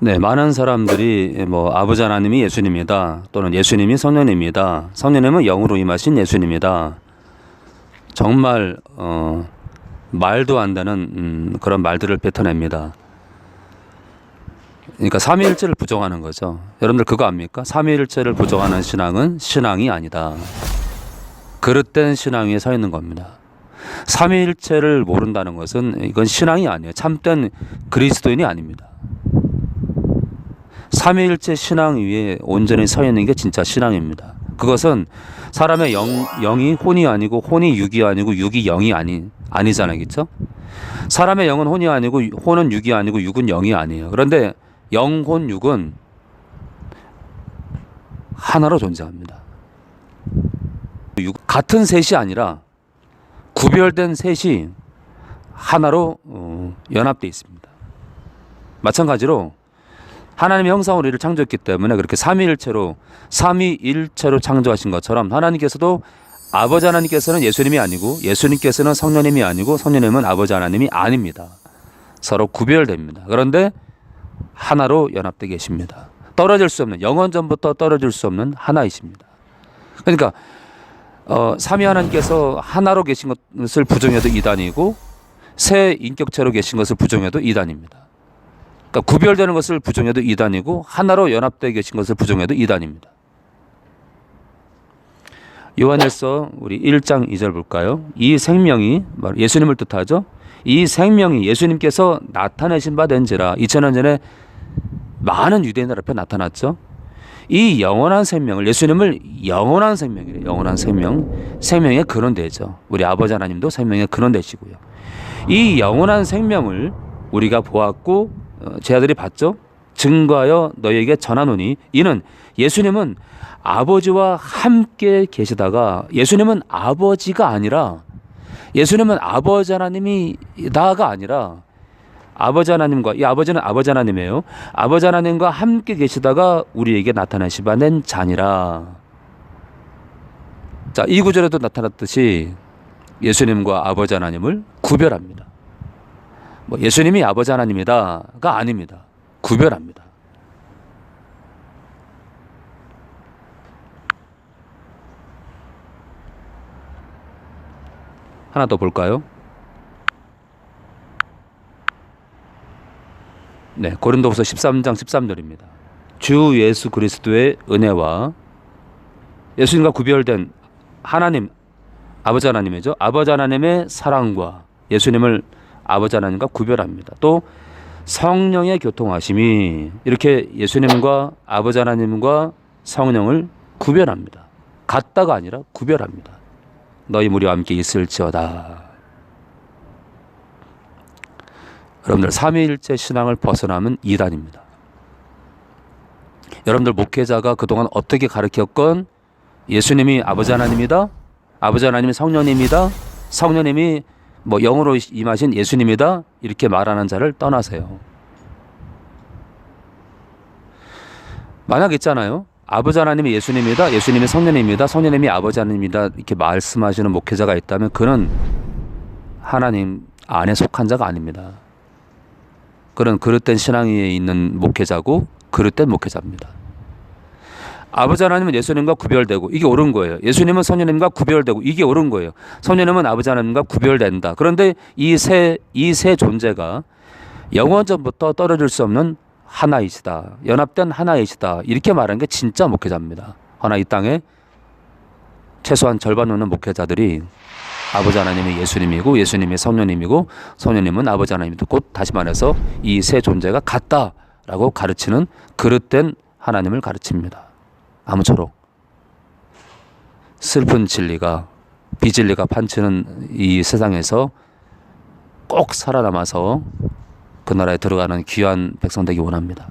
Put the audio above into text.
네, 많은 사람들이 뭐 아버지 하나님이 예수님이다 또는 예수님이 성령님이다. 성령님은 영으로 임하신 예수님이다. 정말 어, 말도 안 되는 음, 그런 말들을 뱉어냅니다. 그러니까 삼위일체를 부정하는 거죠. 여러분들 그거 압니까? 삼위일체를 부정하는 신앙은 신앙이 아니다. 그릇된 신앙 위에 서 있는 겁니다. 삼위일체를 모른다는 것은 이건 신앙이 아니에요. 참된 그리스도인이 아닙니다. 삼위일체 신앙 위에 온전히 서 있는 게 진짜 신앙입니다. 그것은 사람의 영, 영이 혼이 아니고 혼이 육이 아니고 육이 영이 아니 아니잖아요, 그렇죠? 사람의 영은 혼이 아니고 혼은 육이 아니고 육은 영이 아니에요. 그런데 영혼 육은 하나로 존재합니다. 육- 같은 셋이 아니라 구별된 셋이 하나로 어, 연합돼 있습니다. 마찬가지로 하나님의 형상으로 우리를 창조했기 때문에 그렇게 삼위일체로 삼위일체로 창조하신 것처럼 하나님께서도 아버지 하나님께서는 예수님이 아니고 예수님께서는 성령님이 아니고 성령님은 아버지 하나님이 아닙니다. 서로 구별됩니다. 그런데 하나로 연합되어 계십니다. 떨어질 수 없는 영원 전부터 떨어질 수 없는 하나이십니다. 그러니까 어, 삼위 하나님께서 하나로 계신 것을 부정해도 이단이고 새 인격체로 계신 것을 부정해도 이단입니다. 그러니까 구별되는 것을 부정해도 이단이고 하나로 연합되어 계신 것을 부정해도 이단입니다. 요한일서 우리 1장 2절 볼까요? 이 생명이 예수님을 뜻하죠. 이 생명이 예수님께서 나타내신 바 된지라 2000년 전에 많은 유대인들 앞에 나타났죠. 이 영원한 생명을 예수님을 영원한 생명이래요. 영원한 생명. 생명의 근원되죠. 우리 아버지 하나님도 생명의 근원되시고요. 이 영원한 생명을 우리가 보았고 어, 제 아들이 봤죠. 증거하여 너희에게 전하노니 이는 예수님은 아버지와 함께 계시다가 예수님은 아버지가 아니라 예수님은 아버지 하나님이 다가 아니라 아버지 하나님과 이 아버지는 아버지 하나님이에요. 아버지 하나님과 함께 계시다가 우리에게 나타나시바 낸 자니라. 자, 이 구절에도 나타났듯이 예수님과 아버지 하나님을 구별합니다. 뭐 예수님이 아버지 하나님이다가 아닙니다. 구별합니다. 하나 더 볼까요? 네, 고린도후서 13장 13절입니다. 주 예수 그리스도의 은혜와 예수님과 구별된 하나님 아버지 하나님이죠. 아버지 하나님의 사랑과 예수님을 아버지 하나님과 구별합니다. 또 성령의 교통하심이 이렇게 예수님과 아버지 하나님과 성령을 구별합니다. 같다가 아니라 구별합니다. 너희 무리와 함께 있을지어다. 여러분들 삼위일체 신앙을 벗어나면 이단입니다. 여러분들 목회자가 그동안 어떻게 가르쳤건 예수님이 아버지 하나님이다. 아버지 하나님이 성령님이다. 성령님이 뭐 영으로 임하신 예수님이다. 이렇게 말하는 자를 떠나세요. 만약 있잖아요. 아버지 하나님이 예수님이다. 예수님이 성령님이다. 성령님이 아버지 하나님이다. 이렇게 말씀하시는 목회자가 있다면 그는 하나님 안에 속한 자가 아닙니다. 그런 그릇된 신앙 위에 있는 목회자고 그릇된 목회자입니다. 아버지 하나님은 예수님과 구별되고 이게 옳은 거예요. 예수님은 성령님과 구별되고 이게 옳은 거예요. 성령님은 아버지 하나님과 구별된다. 그런데 이 세 이 세 존재가 영원전부터 떨어질 수 없는 하나이시다. 연합된 하나이시다. 이렇게 말하는 게 진짜 목회자입니다. 하나 이 땅에 최소한 절반 넘는 목회자들이 아버지 하나님이 예수님이고 예수님이 성령님이고 성령님은 아버지 하나님이고 곧 다시 말해서 이 세 존재가 같다라고 가르치는 그릇된 하나님을 가르칩니다. 아무쪼록 슬픈 진리가 비진리가 판치는 이 세상에서 꼭 살아남아서 그 나라에 들어가는 귀한 백성 되기 원합니다.